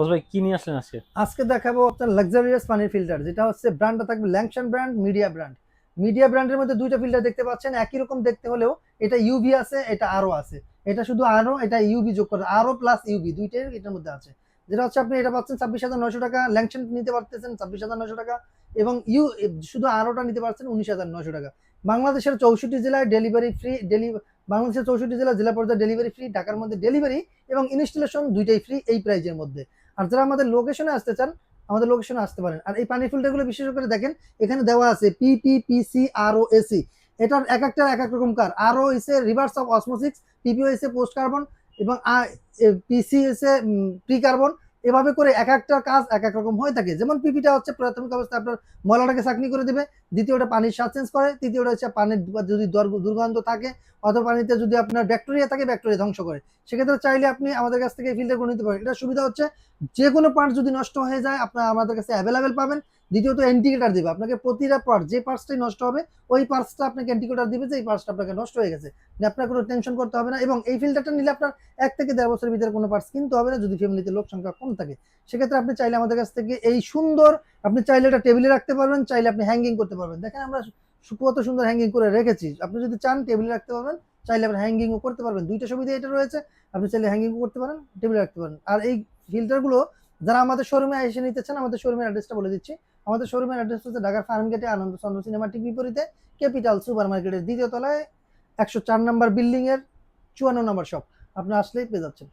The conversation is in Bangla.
বস ভাই, কি নিয়ে আসলেন আজকে? আজকে দেখাবো আপনার লাক্সারিয়াস পানির ফিল্টার যেটা হচ্ছে ব্র্যান্ডটা থাকবে ল্যাংশন ব্র্যান্ড মিডিয়া ব্র্যান্ড মিডিয়া ব্র্যান্ডের মধ্যে দুইটা ফিল্টার দেখতে পাচ্ছেন, একই রকম দেখতে হলেও এটা ইউভি আছে, এটা আরও আছে। এটা শুধু আরও এটা ইউভি যোগ করে আরও প্লাস ইউভি দুইটাই এটার মধ্যে আছে। যেটা হচ্ছে আপনি এটা পাচ্ছেন ছাব্বিশ হাজার নশো টাকা ল্যাংশন নিতে পারতেছেন ছাব্বিশ হাজার নশো টাকা এবং ইউ শুধু আরওটা নিতে পারছেন উনিশ হাজার নশো টাকা। বাংলাদেশের চৌষট্টি জেলায় ডেলিভারি ফ্রি ডেলি বাংলাদেশের চৌষট্টি জেলা জেলা পর্যায়ে ডেলিভারি ফ্রি ঢাকার মধ্যে ডেলিভারি এবং ইনস্টলেশন দুইটাই ফ্রি এই প্রাইজের মধ্যে। আর যারা আমাদের লোকেশনে আসতে চান, আমাদের লোকেশনে আসতে পারেন। আর এই পানির ফিল্টারগুলো বিশেষ করে দেখেন, এখানে দেওয়া আছে পিপিপিসি আর ও এসি এটার এক একটার এক এক রকম কার। আর ও এসে রিভার্স অফ অসমোসিক্স পিপিও এসে পোস্ট কার্বন এবং পিসি এসে প্রি কার্বন এভাবে করে এক একটা কাজ এক এক রকম হয়ে থাকে। যেমন পিপিটা হচ্ছে প্রাথমিক অবস্থায় আপনার ময়লাটাকে চাকনি করে দেবে, দ্বিতীয়টা পানির চেঞ্জ করে, তৃতীয়টা হচ্ছে পানির যদি দর- দুর্গন্ধ থাকে অথবা পানিতে যদি আপনার ব্যাকটেরিয়া থাকে, ব্যাকটেরিয়া ধ্বংস করে। সেক্ষেত্রে চাইলে আপনি আমাদের কাছ থেকে ফিল্টার করে নিতে পারেন। এটা সুবিধা হচ্ছে যে কোনো পার্ট যদি নষ্ট হয়ে যায়, আপনার আমাদের কাছে অ্যাভেলেবেল পাবেন। দ্বিতীয়ত অ্যান্টিকেটার দিবে। আপনাকে প্রতিটা পার্ট যে পার্টসটাই নষ্ট হবে, ওই পার্টসটা আপনাকে অ্যান্টিকেটার দিবে যে এই পার্টসটা আপনাকে নষ্ট হয়ে গেছে। মানে আপনার কোনো টেনশন করতে হবে না এবং এই ফিল্টারটা নিলে আপনার এক থেকে দেড় বছরের ভিতরে কোনো পার্টস কিনতে হবে না, যদি ফ্যামিলিতে লোক সংখ্যা কম থাকে। সেক্ষেত্রে আপনি চাইলে আমাদের কাছ থেকে এই সুন্দর, আপনি চাইলে এটা টেবিলে রাখতে পারবেন, চাইলে আপনি হ্যাঙ্গিং করতে পারবেন। দেখেন আমরা কত সুন্দর হ্যাঙ্গিং করে রেখেছি। আপনি যদি চান টেবিলে রাখতে পারবেন, চাইলে আপনি হ্যাঙ্গিংও করতে পারবেন। দুইটা সুবিধা এটা রয়েছে, আপনি চাইলে হ্যাঙ্গিংও করতে পারেন টেবিলে রাখতে পারেন। আর এই ফিল্টারগুলো যারা আমাদের শোরুমে এসে নিতে চান, আমাদের শোরুমের অ্যাড্রেসটা বলে দিচ্ছি। আমাদের শোরুমের অ্যাড্রেস হচ্ছে ঢাকার ফার্ম গেটে আনন্দ চন্দ্র সিনেমা ঠিক বিপরীতে ক্যাপিটাল সুপার মার্কেটের দ্বিতীয় তলায়, একশো চার নম্বর বিল্ডিংয়ের চুয়ান্ন নম্বর শপ আপনি আসলেই পেয়ে যাচ্ছেন।